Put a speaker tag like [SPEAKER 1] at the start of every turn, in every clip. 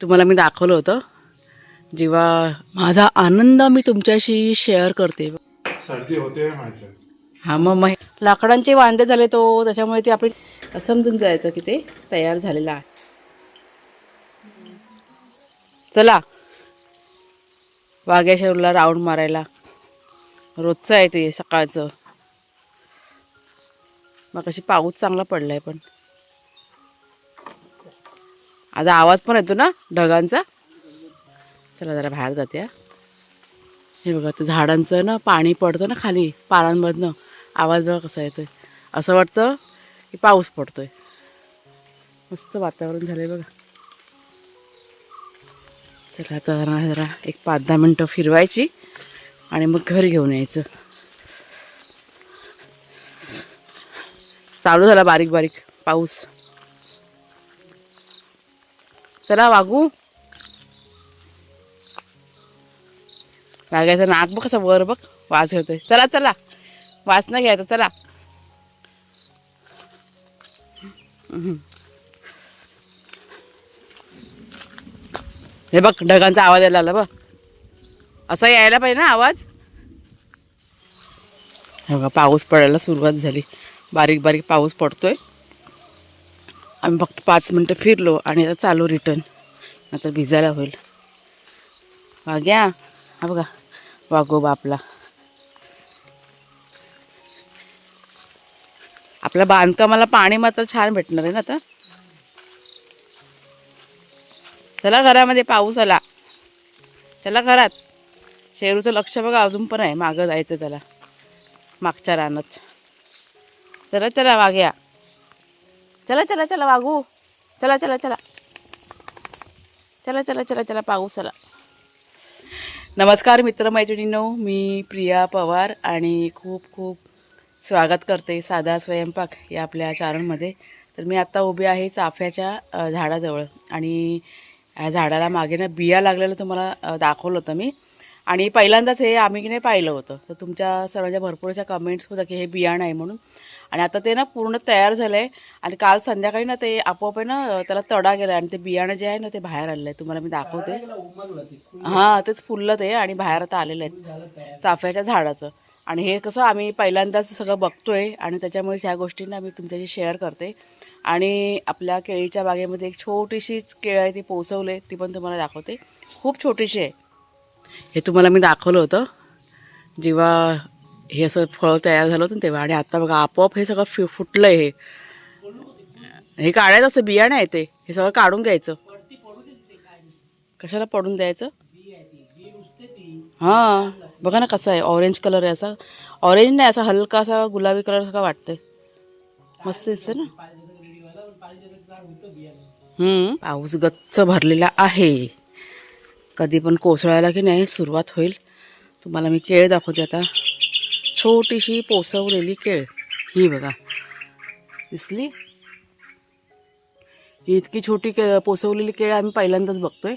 [SPEAKER 1] तुम्हाला मी दाखवलं होतं. जेव्हा माझा आनंद मी तुमच्याशी शेअर करते.
[SPEAKER 2] होते है आहे.
[SPEAKER 1] हा मग मग लाकडांचे वांदे झाले तो त्याच्यामुळे ते आपण समजून जायचं की ते तयार झालेलं आहे. चला. वाघ्याशेवरला राऊंड मारायला. रोजचं आहे ते सकाळचं. मग कशी पाऊस चांगला पडलाय पण. आज आवाज पण येतो ना ढगांचा. चला जरा बाहेर जाते हा. हे बघा ते झाडांचं ना पाणी पडतं ना खाली पारांमधनं. आवाज बघा कसा येतोय. असं वाटतं की पाऊस पडतोय. मस्त वातावरण झालंय बघा. चला आता जरा जरा एक पाच दहा मिनटं फिरवायची आणि मग घरी घेऊन यायचं. चालू झाला बारीक बारीक पाऊस. चला वागू. वाघायचं नाक बघ कसं वर बघ वास घेतोय चला चला. वास नाही घ्यायचा चला. हे बघ ढगांचा आवाज यायला आला बघ. असा यायला पाहिजे ना आवाज? हे बघा पाऊस पडायला सुरुवात झाली. बारीक बारीक पाऊस पडतोय. आम्ही फक्त पाच मिनटं फिरलो आणि आता चालू रिटर्न आता भिजायला होईल. वाघ्या हा बघा वाघोबा आपला. आपल्या बांधकामाला पाणी मात्र छान भेटणार आहे ना आता? चला घरामध्ये पाऊस आला. चला घरात. शेरूचं लक्ष बघा अजून पण आहे. मागं जायचं त्याला. मागच्या रानात. चला चला वाघ्या. चला चला चला वागू चला चला चला. चला चला चला चला पाहू चला. नमस्कार मित्रमैत्रिणींनो. मी प्रिया पवार आणि खूप खूप स्वागत करते साधा स्वयंपाक या आपल्या चारणमध्ये तर मी आत्ता उभी आहे चाफ्याच्या झाडाजवळ. आणि या झाडाला मागे ना बिया लागलेलं तुम्हाला दाखवलं होतं मी. आणि पहिल्यांदाच हे आम्ही की नाही पाहिलं होतं. तर तुमच्या सर्वांच्या भरपूर अशा कमेंट्स होत्या की हे बियाणं आहे म्हणून. आणि आता ते ना पूर्ण तयार झालं आहे आणि काल संध्याकाळी ना ते आपोआप आहे ना त्याला तडा गेला आणि ते बियाणं जे आहे ना ते बाहेर आलेलं आहे तुम्हाला मी दाखवते. हां तेच फुललं ते आणि बाहेर आता आलेलं आहे चाफ्याच्या झाडाचं. आणि हे कसं आम्ही पहिल्यांदाच सगळं बघतोय आणि त्याच्यामुळे ह्या गोष्टींना मी तुमच्याशी शेअर करते. आणि आपल्या केळीच्या बागेमध्ये एक छोटीशीच केळं आहे ती पोचवले ती पण तुम्हाला दाखवते. खूप छोटीशी आहे. हे तुम्हाला मी दाखवलं होतं. जेव्हा हे असं फळ तयार झालं होतं ना तेव्हा. आणि आता बघा आपोआप हे सगळं फि फुटलं आहे हे. हे काढायचं असं बियाणं आहे ते. हे सगळं काढून घ्यायचं. कशाला पडून द्यायचं? हां बघा ना कसं आहे. ऑरेंज कलर आहे असा. ऑरेंज नाही असा हलका असा गुलाबी कलर सगळं वाटतंय. मस्त दिसतं ना. पाऊस गच्च भरलेला आहे. कधी पण कोसळायला की नाही सुरुवात होईल. तुम्हाला मी केळ दाखवते आता. छोटीशी पोसवलेली केळ. ही बघा. दिसली? ही इतकी छोटी के पोसवलेली केळ आम्ही पहिल्यांदाच बघतोय.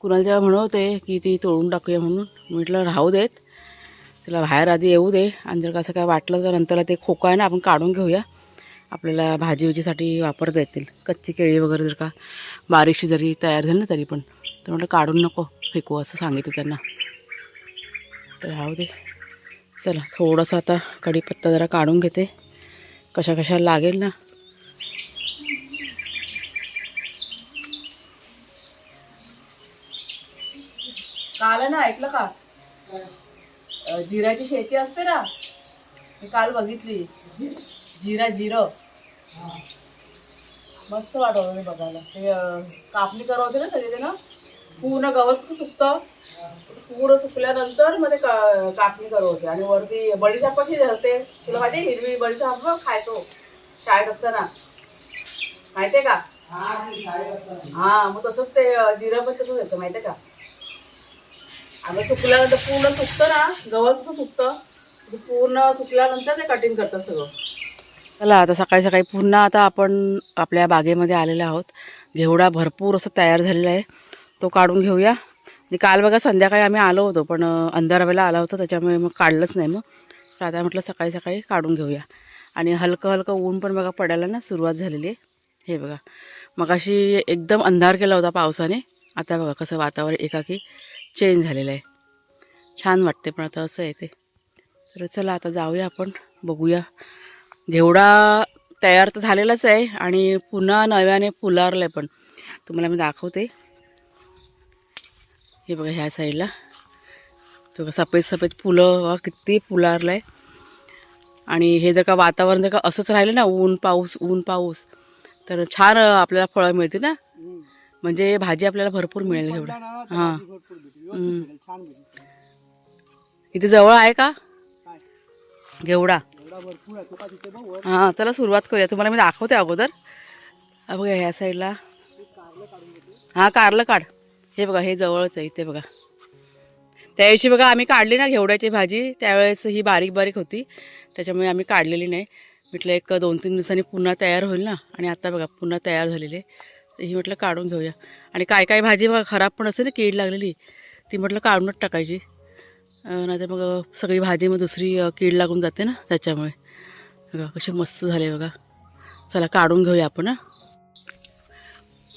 [SPEAKER 1] कुणाला जेव्हा म्हणवते की ती तोडून टाकूया म्हणून म्हटलं राहू देत. तिला बाहेर आधी येऊ दे. आणि जर कसं काय वाटलं तर नंतरला ते खोका आहे ना आपण काढून घेऊया. आपल्याला भाजी विजीसाठी वापरता येतील. कच्ची केळी वगैरे जर का बारीकशी जरी तयार झाली ना तरी पण. तर म्हटलं काढून नको फेकू असं सांगितलं त्यांना. तर राहू दे. चला थोडंसं आता कढीपत्ता जरा काढून घेते. कशा कशा लागेल ना. काल ना ऐकलं का? जिराची जिऱ्याची शेती असते ना मी काल बघितली. जिरा जिरं. मस्त वाटवलं मी बघायला. ते कापणी करवते ना सगळे ते ना पूर्ण गवत सुकतं. पूर्ण सुकल्यानंतरमध्ये कापणी करत होते. आणि वरती बडीशाप कशी धरते तुला माहिती हिरवी बडीशाप खायचो. शाळेत असताना. माहितीये का? हा मग तसंच ते जिरं पण तसंच येतं माहितीये का? अगं सुकल्यानंतर पूर्ण सुकतं ना. गवत कसं सुकतं. पूर्ण सुकल्यानंतर ते कटिंग करतात सगळं. चला आता सकाळी सकाळी पुन्हा आता आपण आपल्या बागेमध्ये आलेलो आहोत. घेवडा भरपूर असं तयार झालेला आहे. तो काढून घेऊया. आणि काल बघा संध्याकाळी आम्ही आलो होतो पण अं, आला होता त्याच्यामुळे मग काढलंच नाही मग. तर आता म्हटलं सकाळी सकाळी काढून घेऊया. आणि हलकं हलकं ऊन पण बघा पडायला ना सुरुवात झालेली आहे. हे बघा. मग अशी एकदम अंधार केला होता पावसाने. आता बघा कसं वातावरण एकाकी चेंज झालेलं आहे. छान वाटते पण आता असं आहे ते. तर चला आता जाऊया आपण बघूया. घेवडा तयार तर झालेलाच आहे आणि पुन्हा नव्याने फुलारलं आहे पण. तुम्हाला मी दाखवते. हे बघा ह्या साईडला. तो सफेद सफेद फुलं बघा किती फुलारलं आहे आणि हे जर का वातावरण जर का असंच राहिलं ना ऊन पाऊस ऊन पाऊस तर छान आपल्याला फळं मिळते ना. म्हणजे भाजी आपल्याला भरपूर मिळेल घेवडा हां. इथे जवळ आहे का? घेवडा. हां चला सुरुवात करूया. तुम्हाला मी दाखवते अगोदर. बघा ह्या साईडला. हां कारलं काढ. हे बघा हे जवळच आहे इथे बघा. त्या बघा आम्ही काढली ना घेवड्याची भाजी त्यावेळेस ही बारीक बारीक होती. त्याच्यामुळे आम्ही काढलेली नाही. म्हटलं एक दोन तीन दिवसांनी पुन्हा तयार होईल ना. आणि आता बघा पुन्हा तयार झालेली आहे. तर ही म्हटलं काढून घेऊया. आणि काय काय भाजी बघा खराब पण असते ना कीड लागलेली ती म्हटलं काढूनच टाकायची. नाहीतर मग सगळी भाजी मग दुसरी कीड लागून जाते ना त्याच्यामुळे. बघा कशी मस्त झाले बघा. चला काढून घेऊया आपण हां.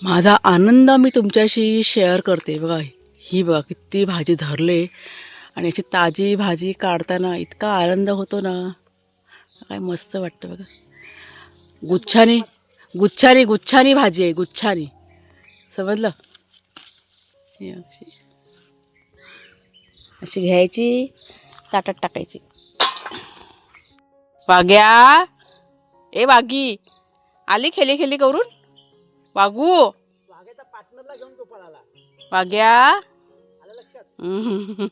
[SPEAKER 1] माझा आनंद मी तुमच्याशी शेअर करते. बघा ही बघा किती भाजी धरले. आणि अशी ताजी भाजी काढताना इतका आनंद होतो ना. काय मस्त वाटतं बघा. गुच्छानी गुच्छानी गुच्छानी भाजी आहे गुच्छानी. समजलं? अशी. अशी घ्यायची ताटात टाकायची. वाग्या! ए वागी! आली खेली खेली करून वागू. वाग्या. हम्म.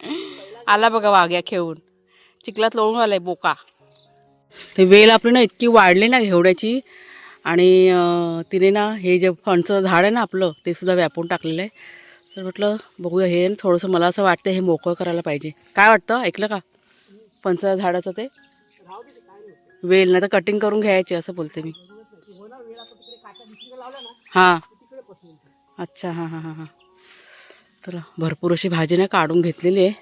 [SPEAKER 1] आला बघा वाग्या खेळून. चिखलात लोळून आलाय बोका. ते वेल आपली ना इतकी वाढली ना घेवड्याची. आणि अं, तिने ना हे जे फणचं झाड आहे ना आपलं ते सुद्धा व्यापून टाकलेलं आहे. तर म्हटलं बघूया हे ना थोडंसं मला असं वाटतं हे मोकळं करायला पाहिजे. काय वाटतं? ऐकलं का? फणचं झाडाचं ते? वेल नाही. तर कटिंग करून घ्यायची असं बोलते मी. हां. अच्छा हां हां हां हां. तर भरपूर अशी भाजी ना काढून घेतलेली आहे.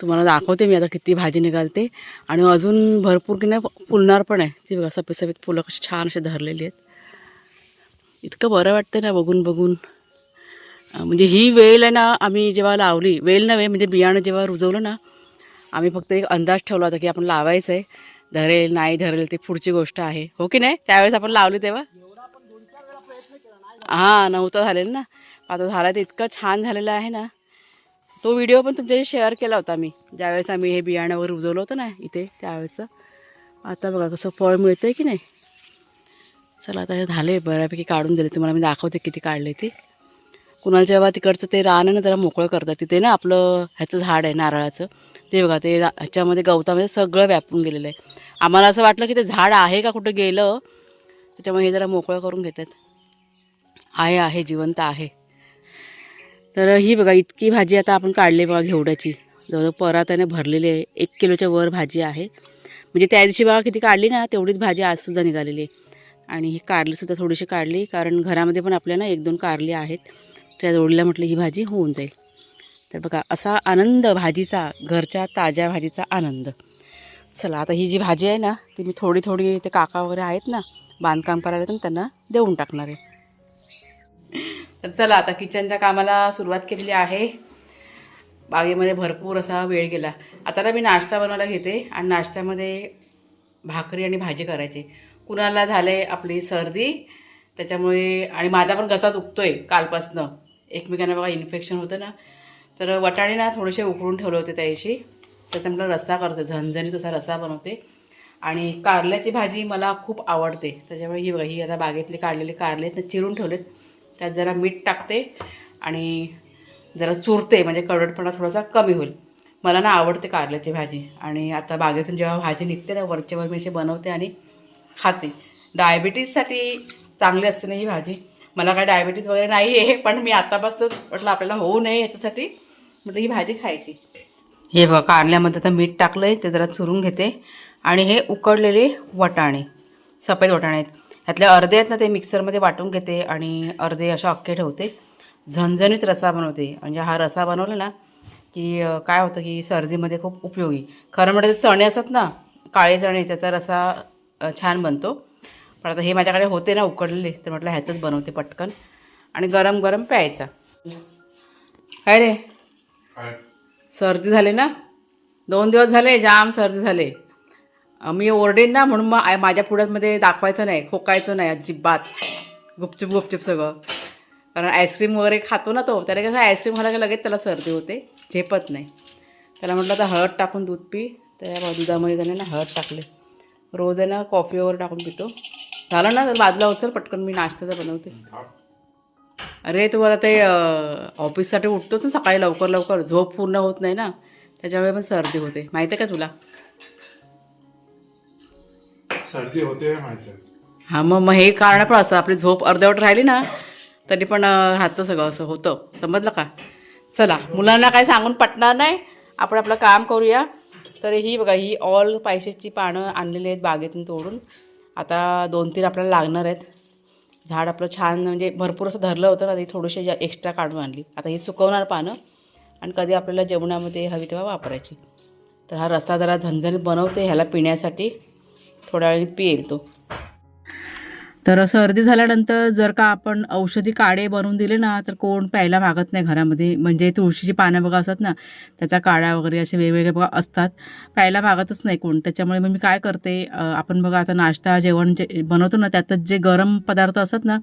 [SPEAKER 1] तुम्हाला दाखवते मी आता किती भाजी निघालते. आणि अजून भरपूर की नाही फुलणार पण आहे. ती बघा सफेद सफेद फुलं कशी छान अशी धरलेली आहेत. इतकं बरं वाटतं ना बघून बघून. म्हणजे ही वेल आहे ना आम्ही जेव्हा लावली वेल नव्हे म्हणजे बियाणं जेव्हा रुजवलं ना आम्ही फक्त एक अंदाज ठेवला होता की आपण लावायचं आहे धरेल नाही धरेल ती पुढची गोष्ट आहे. हो की नाही? त्यावेळेस आपण लावली तेव्हा? हां नव्हतं झालेलं ना. आता झाला तर इतकं छान झालेलं आहे ना. तो व्हिडिओ पण तुमच्याशी शेअर केला होता मी. ज्यावेळेस आम्ही हे बियाणं वगैरे उजवलं होतं ना इथे त्यावेळेचं. आता बघा कसं फळ मिळतं आहे की नाही. चला आता हे झाले बऱ्यापैकी काढून दिले. तुम्हाला मी दाखवते किती काढले ते. कुणाला जेव्हा तिकडचं ते रान आहे ना त्याला मोकळं करतात. तिथे ना आपलं ह्याचं झाड आहे नारळाचं. ते बघा ते रा- ह्याच्यामध्ये गवतामध्ये सगळं व्यापून गेलेलं आहे. आम्हाला असं वाटलं की ते झाड आहे का कुठं गेलं त्याच्यामुळे हे जरा मोकळं करून घेतात. आहे आहे जिवंत आहे. तर ही बघा इतकी भाजी आता आपण काढली बघा घेवड्याची. जवळजवळ पराताने भरलेली आहे. एक किलोच्या वर भाजी आहे. म्हणजे त्या दिवशी बघा किती काढली ना तेवढीच भाजी आजसुद्धा निघालेली आहे. आणि ही कारलीसुद्धा थोडीशी काढली कारण घरामध्ये पण आपल्याला एक दोन कारली आहेत. त्या जोडीला म्हटलं ही भाजी होऊन जाईल. तर बघा असा आनंद भाजीचा घरच्या ताज्या भाजीचा आनंद. चला आता ही जी भाजी आहे ना ती मी थोडी थोडी ते काका वगैरे आहेत ना बांधकाम करायला त्यांना देऊन टाकणार आहे. तर चला आता किचनच्या कामाला सुरुवात केलेली आहे. बागेमध्ये भरपूर असा वेळ गेला. आता ना मी नाश्ता बनवायला घेते आणि नाश्त्यामध्ये भाकरी आणि भाजी करायची. कुणाला झाले आपली सर्दी त्याच्यामुळे आणि माझा पण घसा दुखतोय कालपासनं. एकमेकांना बघा इन्फेक्शन होतं ना. तर वटाणे ना थोडेसे उकळून ठेवले होते त्याऐशी दिवशी रस्सा करते झणझणीत असा रस्सा बनवते. आणि कारल्याची भाजी मला खूप आवडते. त्याच्यामुळे ही बघा ही आता बागेतली काढलेली कारले आहेत, चिरून ठेवलेत. त्यात जरा मीठ टाकते आणि जरा चुरते म्हणजे कडवटपणा थोडासा कमी होईल. मला ना आवडते कारल्याची भाजी. आणि आता बागेतून जेव्हा भाजी निघते ना वरच्या वर मी अशी बनवते आणि खाते. डायबिटीजसाठी चांगली असते ना ही भाजी. मला काय डायबिटीज वगैरे नाही आहे पण मी आतापासूनच म्हटलं आपल्याला होऊ नये याच्यासाठी म्हटलं ही भाजी खायची. हे बघा कारल्यामध्ये आता मीठ टाकलं आहे ते जरा चुरून घेते. आणि हे उकडलेले वटाणे सफेद वटाणे आहेत. ह्यातले अर्धे आहेत ना ते मिक्सरमध्ये वाटून घेते आणि अर्धे अशा अख्खे ठेवते. झणझणीत रसा बनवते. म्हणजे हा रसा बनवला ना की काय होतं की सर्दीमध्ये खूप उपयोगी. खरं म्हणजे चणे असतात ना काळे चणे त्याचा रसा छान बनतो. पण आता हे माझ्याकडे होते ना उकडलेले तर म्हटलं ह्याचंच बनवते पटकन. आणि गरम गरम प्यायचा. काय रे? सर्दी झाली ना? दोन दिवस झाले जाम सर्दी झाले. मी ओरडेन ना म्हणून मग आय- माझ्या पुढ्यामध्ये दाखवायचं नाही खोकायचं नाही अजिबात. गुपचूप गुपचूप सगळं. कारण आईस्क्रीम वगैरे खातो ना तो त्याला कसं आईस्क्रीम खायला की लगेच त्याला सर्दी होते झेपत नाही. त्याला म्हटलं आता हळद टाकून दूध पी त्या दुधामध्ये त्याने ना हळद टाकले. रोज आहे ना कॉफी वगैरे टाकून पितो. झालं ना तर बाजूला उचल पटकन मी नाश्त्याचं बनवते. अरे तू आता ते ऑफिससाठी उठतोच ना सकाळी लवकर लवकर. झोप पूर्ण होत नाही ना त्याच्यामुळे पण सर्दी होते. माहिती आहे का तुला?
[SPEAKER 2] सर्दी होते माहिती
[SPEAKER 1] हां मग मग हे कारण पण असं आपली झोप अर्धवट राहिली ना तरी पण अं, राहतं सगळं असं होतं. समजलं का? चला मुलांना काय सांगून पटणार नाही. आपण आपलं काम करूया. तर ही बघा ही ऑल पायशेची पानं आणलेली आहेत बागेतून तोडून. आता दोन तीन आपल्याला लागणार आहेत. झाड आपलं छान म्हणजे भरपूर असं धरलं होतं ना ती थोडीशी एक्स्ट्रा काढून आणली. आता ही सुकवणार पानं. आणि कधी आपल्याला जेवणामध्ये हवी तेव्हा वापरायची. तर हा रस्सा जरा झणझणीत बनवते ह्याला पिण्यासाठी. थोड्या वेळी पिईल तो. तर सर्दी झाल्यानंतर जर का आपण औषधी काढे बनवून दिले ना तर कोण प्यायला मागत नाही घरामध्ये. म्हणजे तुळशीची पानं बघा असतात ना त्याचा काढा वगैरे असे वेगवेगळे बघा असतात. प्यायला मागतच नाही कोण. त्याच्यामुळे मग मी काय करते आपण बघा आता नाश्ता जेवण जे बनवतो ना त्यातच जे गरम पदार्थ असतात ना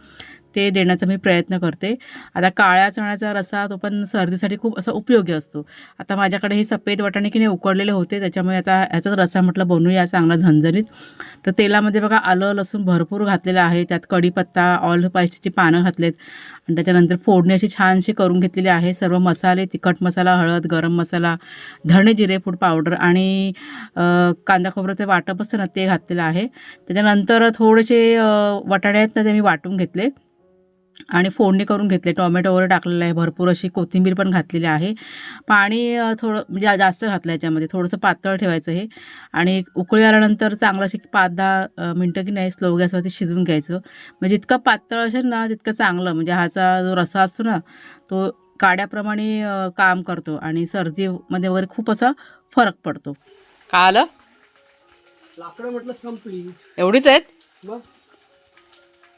[SPEAKER 1] ते देण्याचा मी प्रयत्न करते. आता काळ्या चण्याचा रसा तो पण सर्दीसाठी खूप असा उपयोगी असतो. आता माझ्याकडे हे सफेद वाटाणे की नाही उकडलेले होते त्याच्यामुळे आता ह्याचाच रसा म्हटलं बनवूया चांगला झणझणीत. तर तेलामध्ये बघा आलं लसूण भरपूर घातलेलं आहे त्यात कढीपत्ता ऑल स्पायसीची पानं घातलेत आणि त्याच्यानंतर फोडणी अशी छानशी करून घेतलेली आहे. सर्व मसाले तिखट मसाला हळद गरम मसाला धणे जिरे फूड पावडर आणि कांदा खोबऱ्याचं वाटप असतं ना ते घातलेलं आहे. त्याच्यानंतर थोडेसे वाटाणे आहेत ना ते मी वाटून घेतले. आणि फोडणी करून घेतले. टोमॅटो वगैरे टाकलेलं आहे भरपूर अशी कोथिंबीर पण घातलेली आहे. पाणी थोडं म्हणजे जास्त घातलं याच्यामध्ये. थोडंसं पातळ ठेवायचं हे. आणि उकळी आल्यानंतर चांगलं अशी पाच दहा मिनटं की नाही स्लो गॅसवरती शिजवून घ्यायचं. म्हणजे जितकं पातळ असेल ना तितकं चांगलं. म्हणजे ह्याचा जो रसा असतो ना तो काड्याप्रमाणे काम करतो. आणि सर्दीमध्ये वगैरे खूप असा फरक पडतो. का आलं?
[SPEAKER 3] लाकडं म्हटलं संपली.
[SPEAKER 1] एवढीच आहेत?
[SPEAKER 3] मग?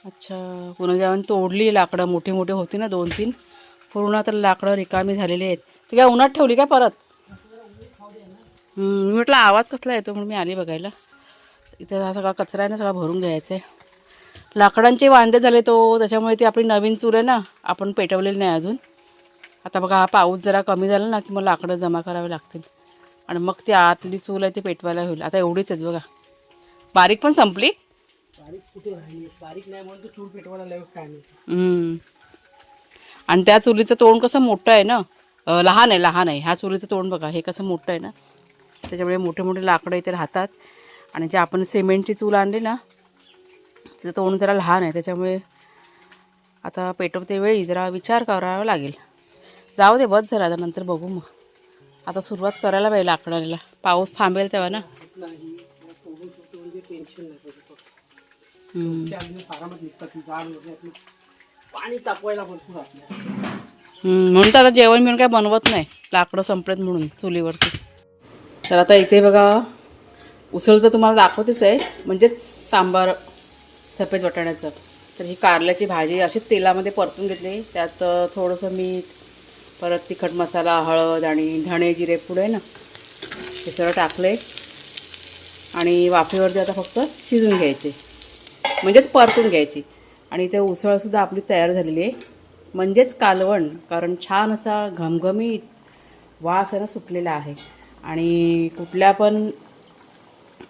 [SPEAKER 1] अच्छा पुन्हा जेवण तोडली लाकडं मोठी मोठी होती ना दोन तीन. पूर्ण तर लाकडं रिकामी झालेली आहेत. ती काय उन्हात ठेवली काय परत? मी म्हटलं आवाज कसला येतो म्हणून मी आली बघायला. इथे हा सगळा कचरा आहे ना सगळा भरून घ्यायचा आहे. लाकडांचे वांदे झाले तो त्याच्यामुळे ती आपली नवीन चूल आहे ना आपण पेटवलेली नाही अजून. आता बघा हा पाऊस जरा कमी झाला ना की मग लाकडं जमा करावे लागतील. आणि मग ती आतली चूल आहे ती पेटवायला होईल. आता एवढीच आहेत बघा. बारीक पण संपली.
[SPEAKER 3] बारीक कुठे राहिली? बारीक नाही म्हणून तो चूल पेटवायला लागेल काय नाही
[SPEAKER 1] हम्म. आणि त्या चुलीचं तोंड कसं मोठं आहे ना? लहान आहे लहान आहे. ह्या चुलीचं तोंड बघा हे कसं मोठं आहे ना? त्याच्यामुळे मोठे मोठे लाकडं इथे राहतात. आणि जे आपण सिमेंटची चूल आणली ना तिचं तोंड जरा लहान आहे. त्याच्यामुळे आता पेटवते वेळी जरा विचार करावा लागेल. जाऊ दे बस झाला आता नंतर बघू मग. आता सुरुवात करायला पाहिजे लाकडाला. पाऊस थांबेल तेव्हा ना
[SPEAKER 3] नाही मला सोडून सुटतो म्हणजे टेन्शन नाही पडत. निघतात वगैरे पाणी तापवायला भरपूर
[SPEAKER 1] म्हणून तर आता जेवण बिवण काय बनवत नाही. लाकडं संपलेत म्हणून चुलीवरती. तर आता इथे बघा उसळ तर तुम्हाला दाखवतेच आहे म्हणजेच सांबार सफेद वाटाण्याचं. तर ही कारल्याची भाजी अशीच तेलामध्ये परतून घेतली. त्यात थोडंसं मीठ परत तिखट मसाला हळद आणि धणे जिरे पुढे ना हे सगळं टाकले आणि वाफेवरती आता फक्त शिजून घ्यायचे. म्हणजेच परतून घ्यायची. आणि इथे उसळसुद्धा आपली तयार झालेली आहे. म्हणजेच कालवण कारण छान असा घमघमीत वास आहे ना सुटलेला आहे. आणि कुठल्या पण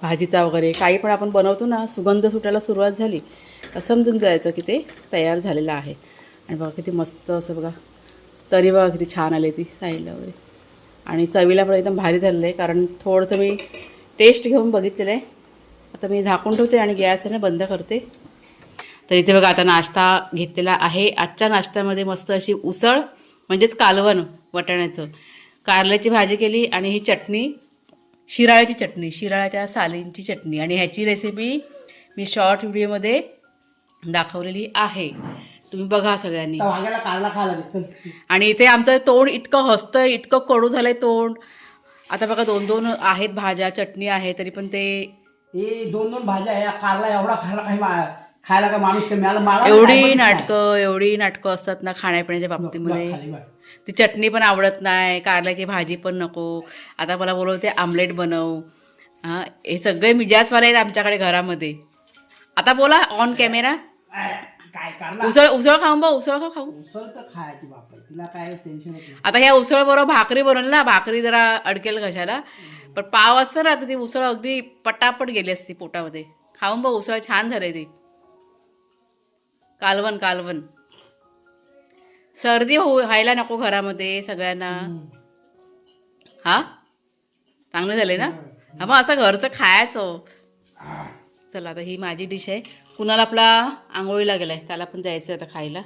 [SPEAKER 1] भाजीचा वगैरे काही पण आपण बनवतो ना सुगंध सुटायला सुरुवात झाली तर समजून जायचं की ते तयार झालेलं आहे. आणि बघा किती मस्त असं बघा. तरी बघा किती छान आली ती साईडला वगैरे. आणि चवीला पण एकदम भारी झालेलं आहे कारण थोडंसं मी टेस्ट घेऊन बघितलेलं आहे. आता मी झाकून ठेवते आणि गॅस आहे ना बंद करते. तर इथे बघा आता नाश्ता घेतलेला आहे. आजच्या नाश्त्यामध्ये मस्त अशी उसळ म्हणजेच कालवण वाटाण्याचं. कारल्याची भाजी केली आणि ही चटणी शिराळ्याची चटणी शिराळ्याच्या सालींची चटणी. आणि ह्याची रेसिपी मी शॉर्ट व्हिडिओमध्ये दाखवलेली आहे. तुम्ही बघा सगळ्यांनी. आणि इथे आमचं तोंड इतकं हसतं इतकं कडू झालंय तोंड. आता बघा दोन दोन आहेत भाज्या चटणी आहे तरी पण ते
[SPEAKER 3] हे दोन दोन भाज्या या कारला एवढा खायला काही खायला काय माणूस कमी आला मला
[SPEAKER 1] एवढी. नाटकं एवढी नाटकं असतात ना खाण्यापिण्याच्या बाबतीमध्ये. ती चटणी पण आवडत नाही कारल्याची भाजी पण नको. आता मला बोलवते आमलेट बनव. हां हे सगळे मिजाजवाले आहेत आमच्याकडे घरामध्ये. आता बोला ऑन कॅमेरा
[SPEAKER 3] आय, काय कारला?
[SPEAKER 1] उसळ उसळ खाऊन बा उसळ खाऊ खाऊ?
[SPEAKER 3] उसळ तर खायची बापा तिला काय टेन्शन
[SPEAKER 1] आता ह्या उसळ बरोबर भाकरी बनवली ना भाकरी जरा अडकेल कशाला. पण पाव असतं ना तर ती उसळ अगदी पटापट गेली असती पोटामध्ये. खाऊन बा उसळ छान झाली ती. कालवण कालवण. सर्दी हो व्हायला नको घरामध्ये सगळ्यांना. हा? चांगलं झाले ना? हा मग असं घरचं खायचं. चला आता ही माझी डिश आहे. कुणाला आपला आंघोळीला गेलाय त्याला पण द्यायचं आता खायला.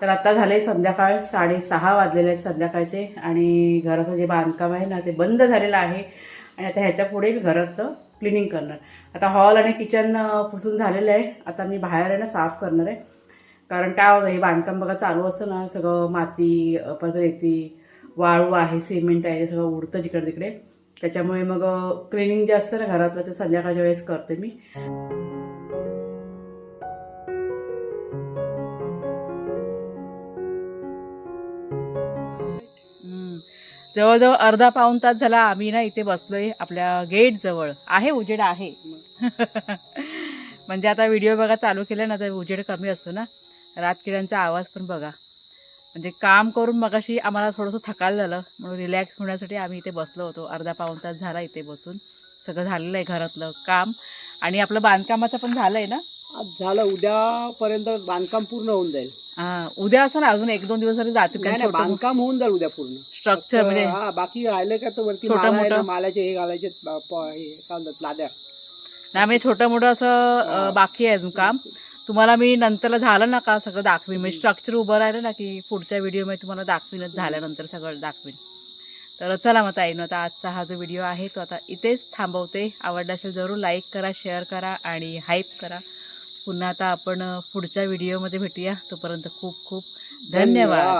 [SPEAKER 1] तर आता झाले संध्याकाळ साडेसहा वाजलेले आहेत संध्याकाळचे आणि घराचं जे बांधकाम आहे ना ते बंद झालेलं आहे. आणि आता ह्याच्या पुढे मी घरातलं क्लिनिंग करणार. आता हॉल आणि किचन पुसून झालेलं आहे. आता मी बाहेर आहे ना साफ करणार आहे. कारण काय होतं हे बांधकाम बघा चालू असतं ना सगळं माती परत रेती वाळू आहे सिमेंट आहे सगळं उडतं जिकडे तिकडे. त्याच्यामुळे मग क्लिनिंग जे असतं ना घरातलं ते संध्याकाळच्या वेळेस करते मी. जवळजवळ अर्धा पाऊण तास झाला आम्ही ना इथे बसलोय आपल्या गेट जवळ. आहे उजेड आहे. म्हणजे आता व्हिडिओ बघा चालू केला ना तर उजेड कमी असतो ना. रातकिड्यांचा आवाज पण बघा. म्हणजे काम करून मगाशी आम्हाला थोडंसं थकाल झालं. म्हणून रिलॅक्स होण्यासाठी आम्ही इथे बसलो होतो. अर्धा पाऊण तास झाला इथे बसून. सगळं झालेलं आहे घरातलं काम. आणि आपलं बांधकामाचं पण झालं आहे ना.
[SPEAKER 3] आज झालं उद्यापर्यंत बांधकाम पूर्ण होऊन जाईल.
[SPEAKER 1] हा उद्या असं ना अजून एक दोन दिवस जरी जातील
[SPEAKER 3] नाही नाही बांधकाम होऊन जाईल उद्या पूर्ण.
[SPEAKER 1] स्ट्रक्चर म्हणजे
[SPEAKER 3] हा बाकी राहिले का तर वरती
[SPEAKER 1] छोटं
[SPEAKER 3] माला आहे ना,
[SPEAKER 1] मोठं?
[SPEAKER 3] मालाचे हे घालायचे प- प- हे काय म्हणतात लाद्या.
[SPEAKER 1] नाही म्हणजे छोटं मोठं असं अं, बाकी आहे अजून काम. तुम्हाला मी नंतरला झालं ना का सगळं दाखवीन? म्हणजे स्ट्रक्चर उभं राहिलं ना की पुढच्या व्हिडिओमध्ये तुम्हाला दाखवीनच झाल्यानंतर सगळं दाखवीन. तर चला मग ताईनं आता आजचा हा जो व्हिडिओ आहे तो आता इथेच थांबवते. आवडला असेल जरूर लाईक करा शेअर करा आणि हाईप करा. पुन्हा आता आपण पुढच्या व्हिडिओमध्ये भेटूया. तोपर्यंत खूप खूप धन्यवाद.